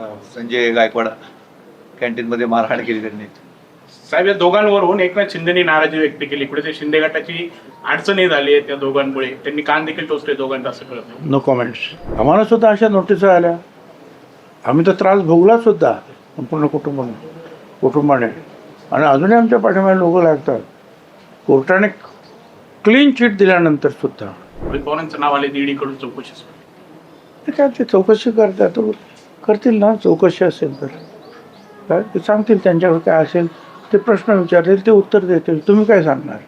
संजय गायकवाड कॅन्टीनमध्ये मारहाण केली त्यांनी. साहेब या दोघांवरून एकनाथ शिंदेनी नाराजी व्यक्त केली. ते शिंदे गटाची अडचणी झाली आहे त्या दोघांमुळे. त्यांनी कान देखील टोचले दोघांचं असं कळत नाही. नो कॉमेंट्स आम्हाला सुद्धा अशा नोटिसा आल्या. आम्ही तर त्रास भोगला सुद्धा संपूर्ण कुटुंबाने कुटुंबाने. आणि अजूनही आमच्या पाठीमागे लोक लागतात. कोर्टाने क्लीन चिट दिल्यानंतर सुद्धा. पवारांचं नाव आले ईडी कडून चौकशी काय ते चौकशी करतात. करतील ना चौकशी असेल तर. काय? ते सांगतील त्यांच्याकडे काय असेल. ते प्रश्न विचारतील ते उत्तर देतील. तुम्ही काय सांगणार?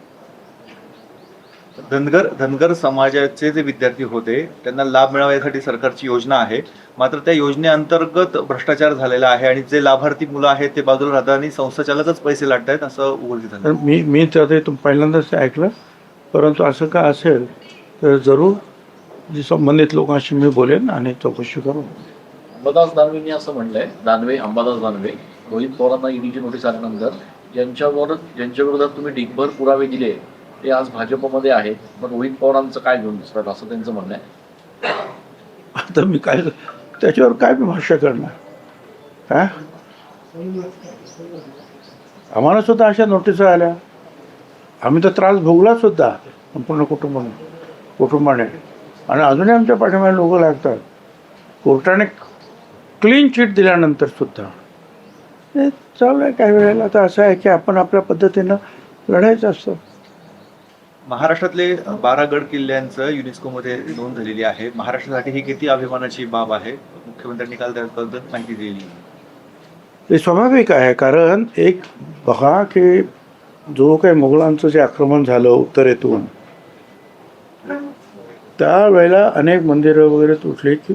धनगर धनगर समाजाचे जे विद्यार्थी होते त्यांना लाभ मिळावा यासाठी सरकारची योजना आहे. मात्र त्या योजनेअंतर्गत भ्रष्टाचार झालेला आहे आणि जे लाभार्थी मुलं आहेत ते बाजूला राहतात आणि संस्थाचालकच पैसे लाटत आहेत असं उघडकीस झालं मी मी तर ते तुम पहिल्यांदाच ऐकलं. परंतु असं काय असेल तर जरूर जी संबंधित लोकांशी मी बोलेन आणि चौकशी करू अंबादास दानवेंनी असं म्हणलंय दानवे अंबादास दानवे रोहित पवारांना ईडीची नोटीस आल्यानंतर ज्यांच्यावर ज्यांच्या विरोधात तुम्ही डिगभर पुरावे दिले ते आज भाजपमध्ये आहेत मग रोहित पवारांचं काय घेऊन दिसतात असं त्यांचं म्हणणं आहे? आता मी काय त्याच्यावर काय मी भाष्य करणार? हा? आम्हाला सुद्धा अशा नोटीस आल्या. आम्ही तर त्रास भोगला सुद्धा संपूर्ण कुटुंब कुटुंबाने. आणि अजूनही आमच्या पाठीमागे लोक लागतात. कोर्टाने क्लीन चिट दिल्यानंतर सुद्धा. हे चालू आहे काही वेळेला. तर असं आहे की आपण आपल्या पद्धतीनं लढायचं असतं. महाराष्ट्रातले बारा गड किल्ल्यांचं युनेस्कोमध्ये नोंद झालेली आहे. महाराष्ट्रासाठी ही किती अभिमानाची बाब आहे? मुख्यमंत्र्यांनी काल त्याबद्दल माहिती दिली. ते स्वाभाविक आहे कारण एक बघा की जो काही मुघलांचं जे आक्रमण झालं उत्तरेतून त्यावेळेला अनेक मंदिरं वगैरे तुटली की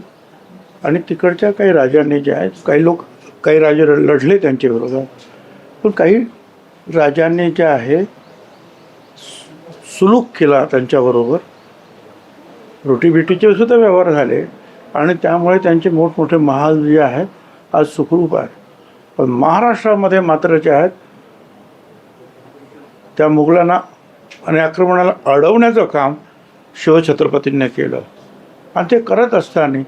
आणि तिकडच्या काही राजांनी जे आहेत काही लोक काही राजे लढले त्यांच्या विरोधात. पण काही राजांनी जे आहे सुलूक केला त्यांच्याबरोबर. रोटीबिटीचे सुद्धा व्यवहार झाले आणि त्यामुळे त्यांचे मोठमोठे महाल जे आहेत आज सुखरूप आहेत. पण महाराष्ट्रामध्ये मात्र जे आहेत त्या मुघलांना आणि आक्रमणाला अडवण्याचं काम शिवछत्रपतींनी केलं. आणि ते करत असताना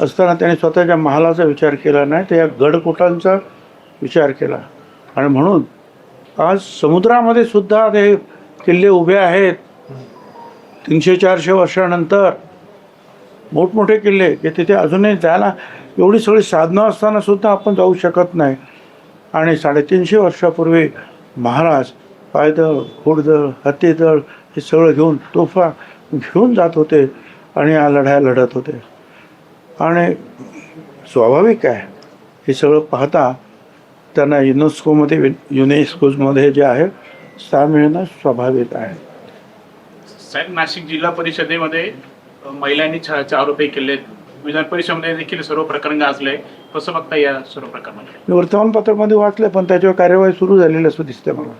असताना त्यांनी स्वतःच्या महालाचा विचार केला नाही तर या गडकोटांचा विचार केला. आणि म्हणून आज समुद्रामध्ये सुद्धा ते किल्ले उभे आहेत. तीनशे चारशे वर्षानंतर मोठमोठे किल्ले की तिथे अजूनही जायला एवढी सगळी साधनं असताना सुद्धा आपण जाऊ शकत नाही. आणि साडेतीनशे वर्षापूर्वी महाराज पायदळ घोडदळ हत्तीदळ हे सगळं घेऊन तोफा घेऊन जात होते आणि या लढाया लढत होते. आणि स्वाभाविक आहे. हे सगळं पाहता त्यांना युनेस्कोमध्ये युनेस्कोमध्ये जे आहे स्थान मिळणं स्वाभाविक आहे. साहेब नाशिक जिल्हा परिषदेमध्ये महिलांनी आरोपही केले. विधान परिषदेमध्ये देखील सर्व प्रकरण गाजले. कसं बघता या सर्व प्रकरणाकडे? मी वर्तमानपत्रामध्ये वाचले पण त्याच्यावर कार्यवाही सुरू झालेली असं दिसते मला.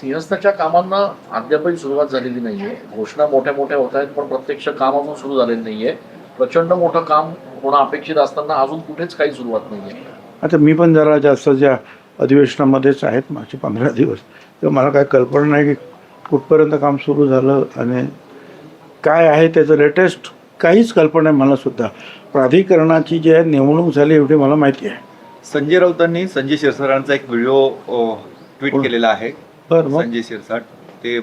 सिंहस्थाच्या कामांना अद्यापही सुरुवात झालेली नाहीये. घोषणा मोठ्या मोठ्या होत आहेत पण प्रत्यक्ष काम अजून सुरू झालेलं नाहीये. प्रचंड मोठं काम होणं अपेक्षित असताना अजून कुठेच काही सुरुवात नाहीये. आता मी पण जरा जास्त ज्या अधिवेशनामध्येच आहेत मागचे पंधरा दिवस तेव्हा मला काय कल्पना नाही की कुठपर्यंत काम सुरू झालं आणि काय आहे त्याचं लेटेस्ट काहीच कल्पना आहे मला सुद्धा. प्राधिकरणाची जी आहे नेमणूक झाली एवढी मला माहिती आहे. संजय राऊतांनी संजय शिरसाटांचा एक व्हिडिओ ट्विट? केलेला आहे. बरं मग? संजय शिरसाट ते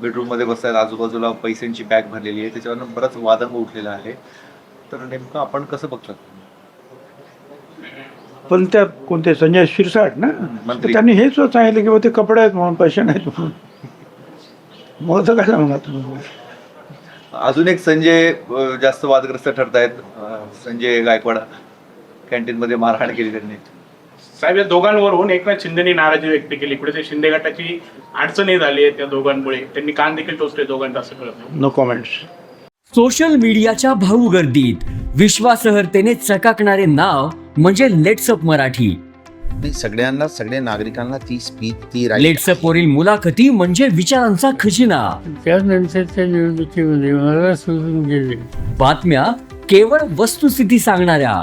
बेडरूममध्ये बसतात आजूबाजूला पैशांची बॅग भरलेली आहे त्याच्यावर बराच वादंग उठलेला आहे. तर नेमकं आपण कसं बघतात? पण त्या कोणते संजय शिरसाट ना? मंत्री. त्यांनी हेच सांगितलं की बा ते कपडे आहेत म्हणून पैसे नाहीत म्हणून. मग तर काय सांगणार तुम्ही? अजून एक संजय अं, जास्त वादग्रस्त ठरतायत. अं, संजय गायकवाड कॅन्टीनमध्ये मारहाण केली त्यांनी. साहेब या दोघांवरून एकनाथ शिंदेनी नाराजी व्यक्त केली. पुढे ते शिंदे गटाची अडचणी झाली आहे त्या दोघांमुळे. त्यांनी कान देखील टोचले दोघांचं असं कळत नो कॉमेंट्स सोशल मीडियाच्या भाऊ गर्दीत विश्वासार्हतेने चकाकणारे नाव म्हणजे लेट्सअप मराठी. सगळ्यांना सगळ्या नागरिकांना ती स्पीच ती लेट्सअप वरील मुलाखती म्हणजे विचारांचा खजिना. त्यानंतरच्या निवडणुकीमध्ये मला सोडून गेले. बातम्या केवळ वस्तुस्थिती सांगणाऱ्या.